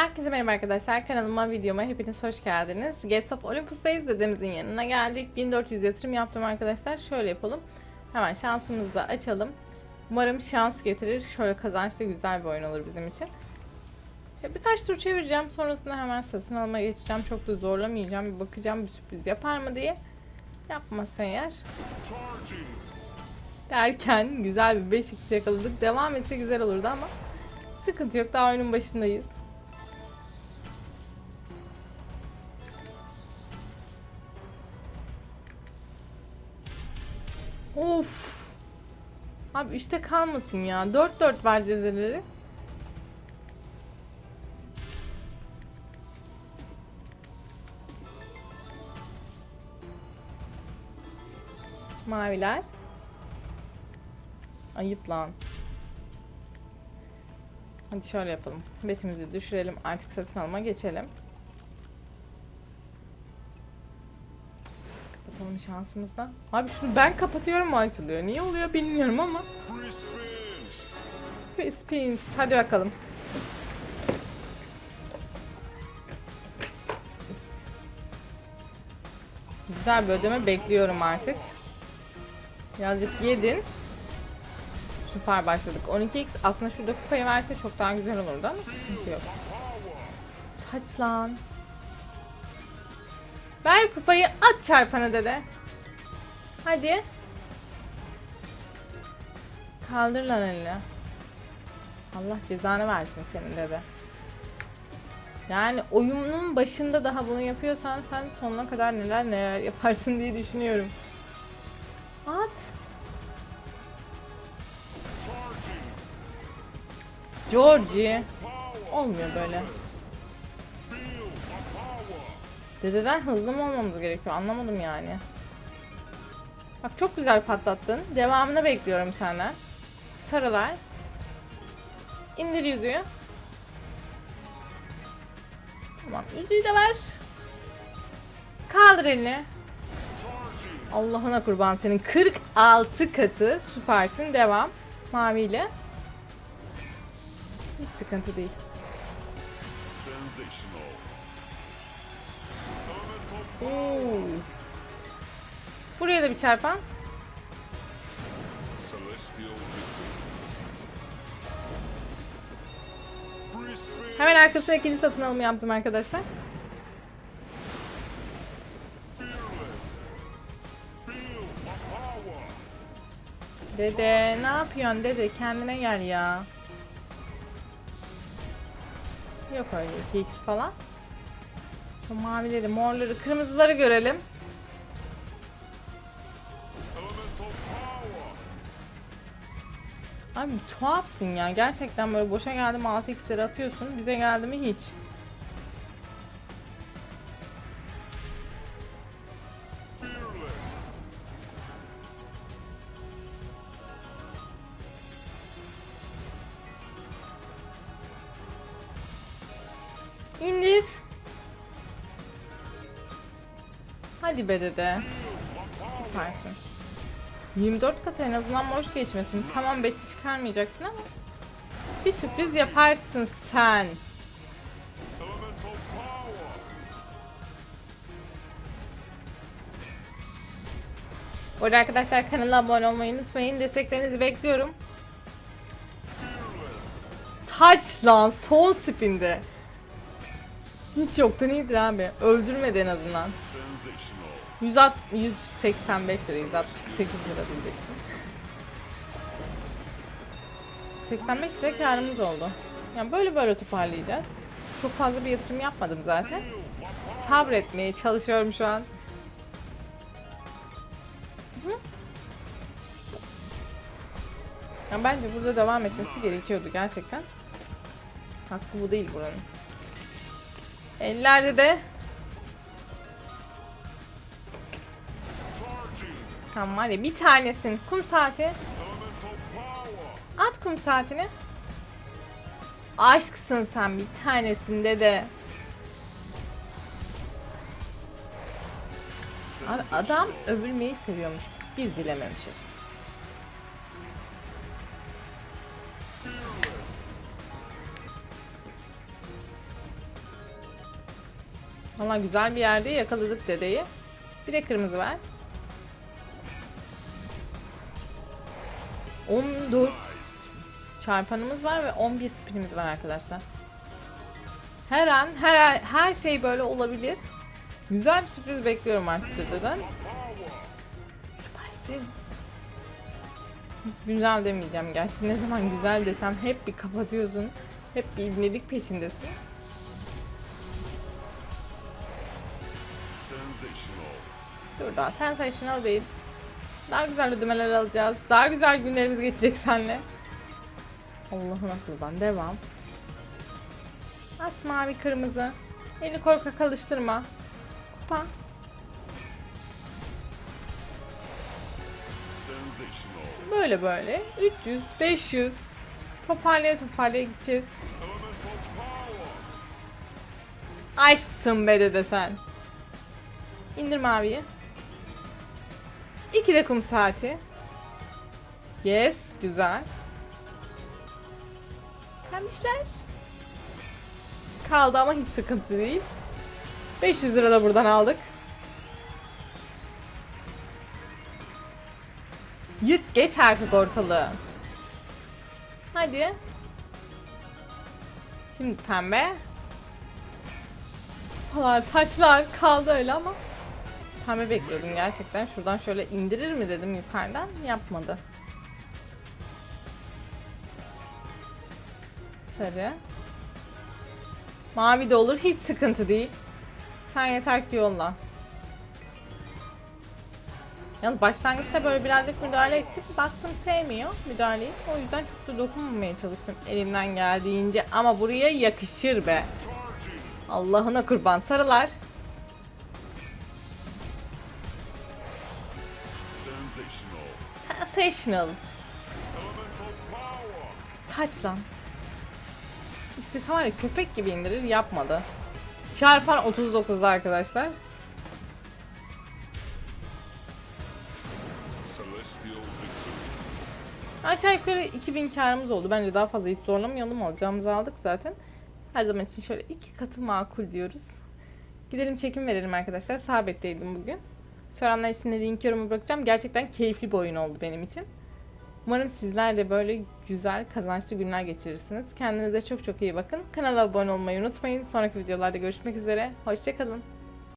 Herkese merhaba arkadaşlar. Kanalıma, videoma hepiniz hoş geldiniz. Gates of Olympus'tayız dedemizin yanına geldik. 1400 yatırım yaptım arkadaşlar. Şöyle yapalım. Hemen şansımızı da açalım. Umarım şans getirir. Şöyle kazançlı güzel bir oyun olur bizim için. Birkaç tur çevireceğim. Sonrasında hemen satın almaya geçeceğim. Çok da zorlamayacağım. Bir bakacağım bir sürpriz yapar mı diye. Yapmasa eğer. Derken güzel bir 5 yakaladık. Devam etse güzel olurdu ama sıkıntı yok. Daha oyunun başındayız. Of. Abi üstte kalmasın ya. 4-4 ver dedeleri. Maviler. Ayıp lan. Hadi şöyle yapalım. Betimizi düşürelim. Artık satın alma geçelim. Kapatalım şansımızdan. Abi şunu ben kapatıyorum mu açılıyor? Niye oluyor bilmiyorum ama. Crispins. Hadi bakalım. Güzel bir ödeme bekliyorum artık. Birazcık yedin. Süper başladık. 12x aslında şurada kupayı verse çok daha güzel olurdu ama sıkıntı yok. Kaç lan? Ver kupayı at çarpana dede. Hadi. Kaldır lan elini. Allah cezanı versin senin dede. Yani oyunun başında daha bunu yapıyorsan sen sonuna kadar neler neler yaparsın diye düşünüyorum. At. Georgie. Olmuyor böyle. Dededen hızlı mı olmamız gerekiyor? Anlamadım yani. Bak çok güzel patlattın. Devamını bekliyorum senden. Sarılar. İndir yüzüğü. Tamam. Yüzüğü de ver. Kaldır elini. Allah'ına kurban senin 46 katı süpersin devam maviyle hiç sıkıntı değil Oo. buraya da bir çarpan hemen arkasına ikinci satın alımı yaptım arkadaşlar Dede ne yapıyorsun dede kendine gel ya. Yok öyle 2x falan. Şu mavileri, morları, kırmızıları görelim. Abi tuhafsın ya. Gerçekten böyle boşa geldi mi 6x'leri atıyorsun. Bize geldi mi hiç. İndir. Hadi be dede. Süpersin. 24 kat en azından boş geçmesin. Tamam 5 çıkarmayacaksın ama bir sürpriz yaparsın sen. Bu arada arkadaşlar kanala abone olmayı unutmayın. Desteklerinizi bekliyorum. Taç lan son spinde. Hiç yoktan iyidir abi. Öldürmedi en azından. 160, 185 lira, 168 lira diyecektim. 85 lira karımız oldu. Yani böyle böyle toparlayacağız. Çok fazla bir yatırım yapmadım zaten. Sabretmeye çalışıyorum şu an. Yani bence burada devam etmesi gerekiyordu gerçekten. Hakkı bu değil buranın. Ellerde de Tamam var ya bir tanesin. Kum saati. At kum saatini. Aşksın sen bir tanesinde de. Abi adam övülmeyi seviyormuş. Biz bilememişiz. Valla güzel bir yerde yakaladık dedeyi. Bir de kırmızı ver. 14 çarpanımız var ve 11 spinimiz var arkadaşlar. Her an her her şey böyle olabilir. Güzel bir sürpriz bekliyorum artık dededen. Süpersin. Güzel demeyeceğim gerçi. Ne zaman güzel desem hep bir kapatıyorsun. Hep bir ibnelik peşindesin. Dur daha sensational değil. Daha güzel ödemeler alacağız. Daha güzel günlerimiz geçecek seninle. Allah'ına kurban. Devam. At mavi kırmızı. Eli korkak alıştırma. Kupa. Böyle böyle. 300, 500. Toparlaya toparlaya gideceğiz. Aşksın be dede sen. İndir maviyi. İki de kum saati. Yes, güzel. Pembişler. Kaldı ama hiç sıkıntı değil. 500 lira da buradan aldık. Yık geç artık ortalığı. Hadi. Şimdi pembe. Falan taçlar kaldı öyle ama pembe bekliyordum gerçekten. Şuradan şöyle indirir mi dedim yukarıdan. Yapmadı. Sarı. Mavi de olur. Hiç sıkıntı değil. Sen yeter ki yolla. Yalnız başlangıçta böyle birazcık müdahale ettik. Baktım sevmiyor müdahaleyi. O yüzden çok da dokunmamaya çalıştım elimden geldiğince. Ama buraya yakışır be. Allah'ına kurban sarılar. Sensational. Kaç lan. İstese var ya köpek gibi indirir yapmadı. Çarpan 39 arkadaşlar. Aşağı yukarı 2000 karımız oldu. Bence daha fazla hiç zorlamayalım. Alacağımızı aldık zaten. Her zaman için şöyle iki katı makul diyoruz. Gidelim çekim verelim arkadaşlar. Sabitteydim bugün. Soranlar için de link yoruma bırakacağım. Gerçekten keyifli bir oyun oldu benim için. Umarım sizler de böyle güzel, kazançlı günler geçirirsiniz. Kendinize çok çok iyi bakın. Kanala abone olmayı unutmayın. Sonraki videolarda görüşmek üzere. Hoşçakalın.